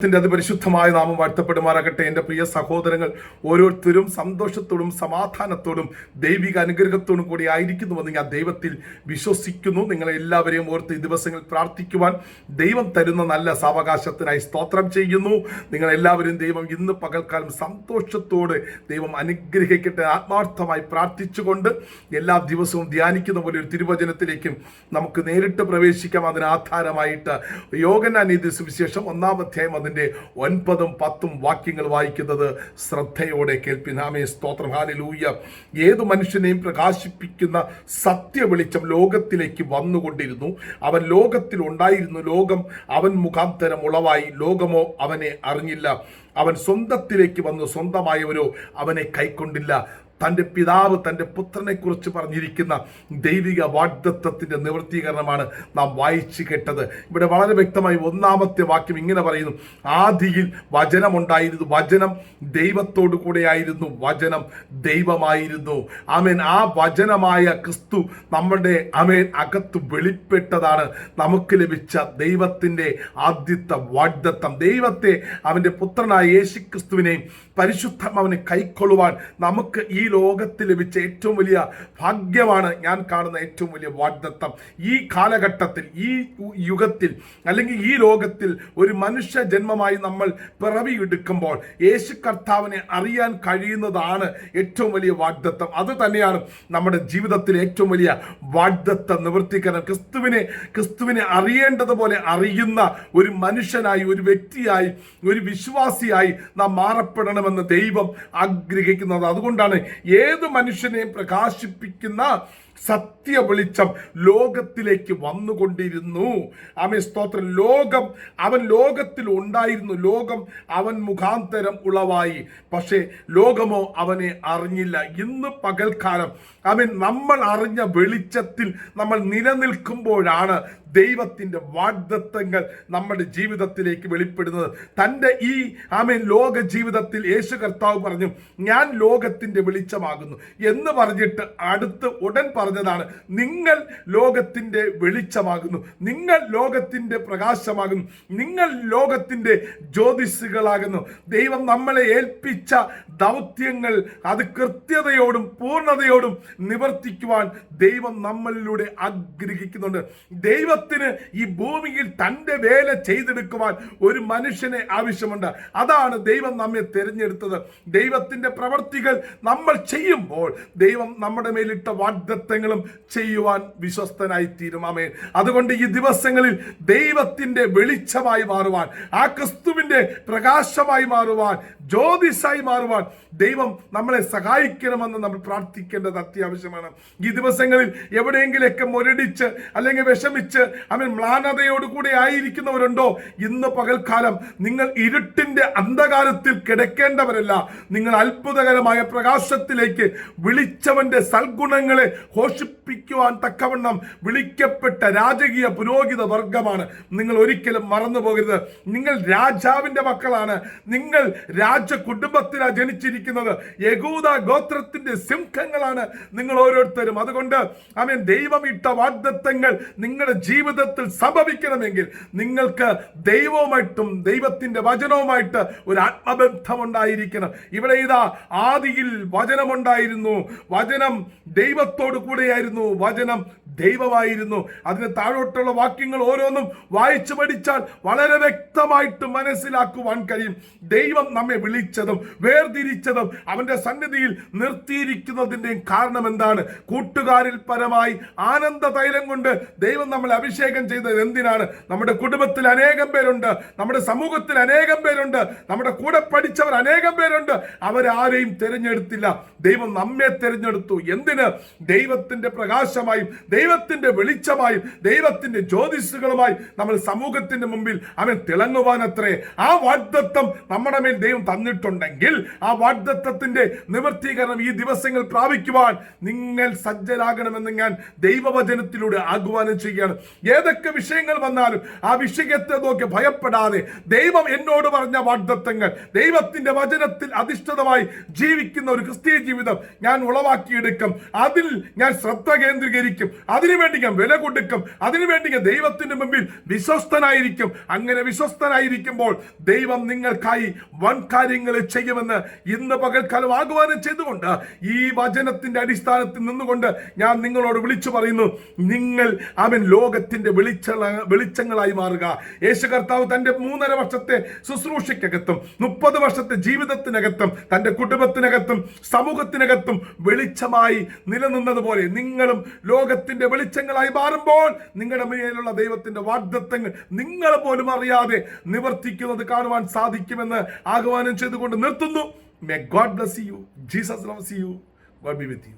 ത്തിന്റെ അതിപരിശുദ്ധമായ നാമം വാഴ്ത്തപ്പെടുമാറാകട്ടെ. എന്റെ പ്രിയ സഹോദരങ്ങൾ ഓരോരുത്തരും സന്തോഷത്തോടും സമാധാനത്തോടും ദൈവിക അനുഗ്രഹത്തോടും കൂടി ആയിരിക്കുന്നുവെന്ന് ഞാൻ ദൈവത്തിൽ വിശ്വസിക്കുന്നു. നിങ്ങളെ എല്ലാവരെയും ഓർത്ത് ഈ ദിവസങ്ങൾ പ്രാർത്ഥിക്കുവാൻ ദൈവം തരുന്ന നല്ല സാവകാശത്തിനായി സ്തോത്രം ചെയ്യുന്നു. നിങ്ങളെല്ലാവരും ദൈവം ഇന്ന് പകൽക്കാലം സന്തോഷത്തോടെ ദൈവം അനുഗ്രഹിക്കട്ടെ ആത്മാർത്ഥമായി പ്രാർത്ഥിച്ചുകൊണ്ട് എല്ലാ ദിവസവും ധ്യാനിക്കുന്ന പോലെ ഒരു തിരുവചനത്തിലേക്കും നമുക്ക് നേരിട്ട് പ്രവേശിക്കാം. അതിന് ആധാരമായിട്ട് യോഗനാനീതി സുവിശേഷം ഒന്നാം അധ്യായം അതിന്റെ ഒൻപതും പത്തും വാക്യങ്ങൾ വായിക്കുന്നത് ശ്രദ്ധയോടെ കേൾപ്പിനാമേ സ്തോത്രം. ഹാലലൂയ. ഏത് മനുഷ്യനെയും പ്രകാശിപ്പിക്കുന്ന സത്യ വെളിച്ചം ലോകത്തിലേക്ക് വന്നുകൊണ്ടിരുന്നു. അവൻ ലോകത്തിൽ ഉണ്ടായിരുന്നു. ലോകം അവൻ മുഖാന്തരം ഉളവായി. ലോകമോ അവനെ അറിഞ്ഞില്ല. അവൻ സ്വന്തത്തിലേക്ക് വന്നു. സ്വന്തമായവരോ അവനെ കൈക്കൊണ്ടില്ല. തന്റെ പിതാവ് തന്റെ പുത്രനെക്കുറിച്ച് പറഞ്ഞിരിക്കുന്ന ദൈവിക വാഗ്ദത്വത്തിന്റെ നിവൃത്തീകരണമാണ് നാം വായിച്ചു കേട്ടത്. ഇവിടെ വളരെ വ്യക്തമായി ഒന്നാമത്തെ വാക്യം ഇങ്ങനെ പറയുന്നു. ആദിയിൽ വചനമുണ്ടായിരുന്നു. വചനം ദൈവത്തോടു കൂടെയായിരുന്നു. വചനം ദൈവമായിരുന്നു. ആമേൻ. ആ വചനമായ ക്രിസ്തു നമ്മുടെ അമേൻ അകത്ത് വെളിപ്പെട്ടതാണ്. നമുക്ക് ലഭിച്ച ദൈവത്തിന്റെ ആദ്യത്തെ വാഗ്ദത്തം. ദൈവത്തെ അവന്റെ പുത്രനായ യേശു ക്രിസ്തുവിനെയും പരിശുദ്ധം അവന് കൈക്കൊള്ളുവാൻ നമുക്ക് ഈ ലോകത്തിൽ ലഭിച്ച ഏറ്റവും വലിയ ഭാഗ്യമാണ് ഞാൻ കാണുന്ന ഏറ്റവും വലിയ വാഗ്ദത്തം. ഈ കാലഘട്ടത്തിൽ ഈ യുഗത്തിൽ അല്ലെങ്കിൽ ഈ ലോകത്തിൽ ഒരു മനുഷ്യ ജന്മമായി നമ്മൾ പിറവിയെടുക്കുമ്പോൾ യേശു കർത്താവിനെ അറിയാൻ കഴിയുന്നതാണ് ഏറ്റവും വലിയ വാഗ്ദത്തം. അത് തന്നെയാണ് നമ്മുടെ ജീവിതത്തിലെ ഏറ്റവും വലിയ വാഗ്ദത്തം. നിവർത്തിക്കണം. ക്രിസ്തുവിനെ ക്രിസ്തുവിനെ അറിയേണ്ടതുപോലെ അറിയുന്ന ഒരു മനുഷ്യനായി ഒരു വ്യക്തിയായി ഒരു വിശ്വാസിയായി നാം മാറപ്പെടണമെന്ന് ദൈവം ആഗ്രഹിക്കുന്നത്. അതുകൊണ്ടാണ് ഏത് മനുഷ്യനെയും പ്രകാശിപ്പിക്കുന്ന സത്യ വെളിച്ചം ലോകത്തിലേക്ക് വന്നുകൊണ്ടിരുന്നു. ആമേ സ്തോത്രം. ലോകം അവൻ ലോകത്തിൽ ഉണ്ടായിരുന്നു. ലോകം അവൻ മുഖാന്തരം ഉളവായി. പക്ഷേ ലോകമോ അവനെ അറിഞ്ഞില്ല. ഇന്ന് പകൽക്കാലം അവൻ നമ്മൾ അറിഞ്ഞ വെളിച്ചത്തിൽ നമ്മൾ നിലനിൽക്കുമ്പോഴാണ് ദൈവത്തിന്റെ വാഗ്ദത്തങ്ങൾ നമ്മുടെ ജീവിതത്തിലേക്ക് വെളിപ്പെടുന്നത്. തന്റെ ഈ ആമേൻ ലോക ജീവിതത്തിൽ യേശു കർത്താവ് പറഞ്ഞു ഞാൻ ലോകത്തിന്റെ വെളിച്ചമാകുന്നു എന്ന് പറഞ്ഞിട്ട് അടുത്ത് ഉടൻ പറഞ്ഞതാണ്. നിങ്ങൾ ലോകത്തിന്റെ വെളിച്ചമാകുന്നു. നിങ്ങൾ ലോകത്തിന്റെ പ്രകാശമാകുന്നു. നിങ്ങൾ ലോകത്തിന്റെ ജ്യോതിസുകളാകുന്നു ദൈവം നമ്മളെ ഏൽപ്പിച്ച ദൗത്യങ്ങൾ അത് കൃത്യതയോടും പൂർണതയോടും നിവർത്തിക്കുവാൻ ദൈവം നമ്മളിലൂടെ ആഗ്രഹിക്കുന്നുണ്ട്. ദൈവത്തിന് ഈ ഭൂമിയിൽ തന്റെ വേല ചെയ്തെടുക്കുവാൻ ഒരു മനുഷ്യനെ ആവശ്യമുണ്ട്. അതാണ് ദൈവം നമ്മെ തിരഞ്ഞെടുത്തത്. ദൈവത്തിന്റെ പ്രവർത്തികൾ നമ്മൾ ചെയ്യുമ്പോൾ ദൈവം നമ്മുടെ മേലിട്ട വാഗ്ദത്തങ്ങളും ചെയ്യുവാൻ വിശ്വസ്തനായി തീരും ആമേൻ. അതുകൊണ്ട് ഈ ദിവസങ്ങളിൽ ദൈവത്തിന്റെ വെളിച്ചമായി മാറുവാൻ ആ ക്രിസ്തുവിന്റെ പ്രകാശമായി മാറുവാൻ ജ്യോതിഷായി മാറുവാൻ ദൈവം നമ്മളെ സഹായിക്കണമെന്ന് നമ്മൾ പ്രാർത്ഥിക്കേണ്ടത് അത്യാവശ്യമാണ്. ഈ ദിവസങ്ങളിൽ എവിടെയെങ്കിലൊക്കെ മുരടിച്ച് അല്ലെങ്കിൽ വിഷമിച്ച് അവൻ മ്ലാനതയോടുകൂടി ആയിരിക്കുന്നവരുണ്ടോ? ഇന്ന് പകൽക്കാലം നിങ്ങൾ ഇരുട്ടിന്റെ അന്ധകാരത്തിൽ കിടക്കേണ്ടവരല്ല. നിങ്ങൾ അത്ഭുതകരമായ പ്രകാശത്തിലേക്ക് വിളിച്ചവന്റെ സൽഗുണങ്ങളെ ഘോഷിപ്പിക്കുവാൻ തക്കവണ്ണം വിളിക്കപ്പെട്ട രാജകീയ പുരോഹിത വർഗമാണ്. നിങ്ങൾ ഒരിക്കലും മറന്നു പോകരുത് നിങ്ങൾ രാജാവിന്റെ മക്കളാണ്. നിങ്ങൾ രാജ കുടുംബത്തിലാണ് ജനിച്ചിരിക്കുന്നത്. യഹൂദ ഗോത്രത്തിന്റെ സിംഹങ്ങളാണ് നിങ്ങൾ ഓരോരുത്തരും. അതുകൊണ്ട് അവൻ ദൈവമിട്ട വാഗ്ദത്തങ്ങൾ നിങ്ങളുടെ ജീവിതത്തിൽ സംഭവിക്കണമെങ്കിൽ നിങ്ങൾക്ക് ദൈവവുമായിട്ടും ദൈവത്തിന്റെ വചനവുമായിട്ട് ഒരു ആത്മബന്ധം ഉണ്ടായിരിക്കണം ഇവിടെ ഇതാ ആദിയിൽ വചനമുണ്ടായിരുന്നു. വചനം ദൈവത്തോടു കൂടെയായിരുന്നു വചനം ദൈവമായിരുന്നു. അതിന് താഴോട്ടുള്ള വാക്യങ്ങൾ ഓരോന്നും വായിച്ചു പഠിച്ചാൽ വളരെ വ്യക്തമായിട്ട് മനസ്സിലാക്കുവാൻ കഴിയും. ദൈവം നമ്മെ വിളിച്ചതും വേർതിരിച്ചതും അവന്റെ സന്നിധിയിൽ നിർത്തിയിരിക്കുന്നതിന്റെയും കാരണം എന്താണ്? കൂട്ടുകാരിൽ പരമായി ആനന്ദ തൈലം കൊണ്ട് ദൈവം നമ്മളെ അഭിഷേകം ചെയ്തത് എന്തിനാണ്? നമ്മുടെ കുടുംബത്തിൽ അനേകം പേരുണ്ട്. നമ്മുടെ സമൂഹത്തിൽ അനേകം പേരുണ്ട്. നമ്മുടെ കൂടെ പഠിച്ചവർ അനേകം പേരുണ്ട്. അവരാരെയും തിരഞ്ഞെടുത്തില്ല. ദൈവം നമ്മെ തിരഞ്ഞെടുത്തു. എന്തിന്? ദൈവത്തിന്റെ പ്രകാശമായും ദൈവത്തിന്റെ വെളിച്ചമായും ദൈവത്തിന്റെ ജ്യോതിഷുകളുമായി നമ്മൾ സമൂഹത്തിന്റെ മുമ്പിൽ അവൻ തിളങ്ങുവാനത്രേ. ആ വാഗ്ദത്വം നമ്മുടെ മേൽ ദൈവം തന്നിട്ടുണ്ടെങ്കിൽ ആ വാഗ്ദത്വത്തിന്റെ നിവർത്തീകരണം ഈ ദിവസങ്ങൾ പ്രാപിക്കുവാൻ നിങ്ങൾ സജ്ജരാകണമെന്ന് ഞാൻ ദൈവവചനത്തിലൂടെ ആഹ്വാനം ചെയ്യുകയാണ്. ഏതൊക്കെ വിഷയങ്ങൾ വന്നാലും ആ വിഷയത്തെ നോക്കി ഭയപ്പെടാതെ ദൈവം എന്നോട് പറഞ്ഞ വാഗ്ദത്തങ്ങൾ ദൈവത്തിന്റെ വചനത്തിൽ അധിഷ്ഠിതമായി ജീവിക്കുന്ന ഒരു ക്രിസ്തീയ ജീവിതം ഞാൻ ഉളവാക്കിയെടുക്കും. അതിൽ ഞാൻ ശ്രദ്ധ കേന്ദ്രീകരിക്കും. അതിനുവേണ്ടി വില കൊടുക്കും. അതിനുവേണ്ടി ഞാൻ ദൈവത്തിന്റെ മുമ്പിൽ വിശ്വസ്തനായിരിക്കും. അങ്ങനെ വിശ്വസ്തനായിരിക്കുമ്പോൾ ദൈവം നിങ്ങൾക്കായി വൻ കാര്യങ്ങൾ ചെയ്യുമെന്ന് ഇന്ന് പകൽക്കാലം ആഹ്വാനം ചെയ്തുകൊണ്ട് ഈ വചനത്തിന്റെ അടിസ്ഥാനത്തിൽ നിന്നുകൊണ്ട് ഞാൻ നിങ്ങളോട് വിളിച്ചു പറയുന്നു. നിങ്ങൾ അവൻ ലോകത്തിന്റെ വെളിച്ച വെളിച്ചങ്ങളായി മാറുക. യേശു കർത്താവ് തന്റെ മൂന്നര വർഷത്തെ ശുശ്രൂഷയ്ക്കകത്തും മുപ്പത് വർഷത്തെ ജീവിതത്തിനകത്തും തന്റെ കുടുംബത്തിനകത്തും സമൂഹത്തിനകത്തും വെളിച്ചമായി നിലനിന്നതുപോലെ നിങ്ങളും ലോകത്തിന്റെ വെളിച്ചങ്ങളായി മാറുമ്പോൾ നിങ്ങളുടെ മേലുള്ള ദൈവത്തിന്റെ വാഗ്ദത്തങ്ങൾ നിങ്ങൾ പോലും അറിയാതെ നിവർത്തിക്കുന്നത് കാണുവാൻ സാധിക്കുമെന്ന് ആഹ്വാനം ചെയ്തുകൊണ്ട് നിർത്തുന്നു. May God bless you Jesus loves you God be with you